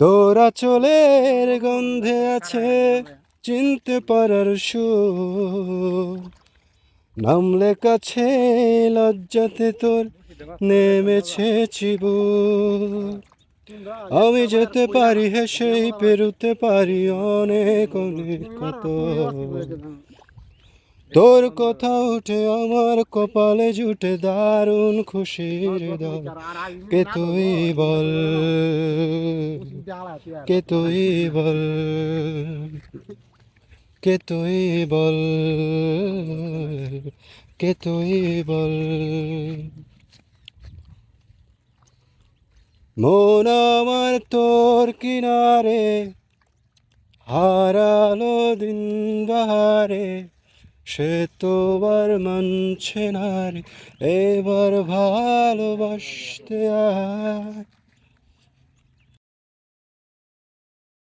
তোরা চলের গন্ধে আছে, চিনতে পারার সু নামলে কাছে লজ্জাতে তোর নেমেছে চিবু আমি যেতে পারি হেসেই পেরুতে পারি অনেক অনেক কত। তোর কথা উঠে আমার কপালে জুটে দারুণ খুশির দল। কে তুই বল? কে তুই বল? কে তুই বল? কে তুই বল? মন আমার তোর কিনারে, হারালো দিন বাহারে। সে তোবার মানছে না এবার ভালোবাসতে আর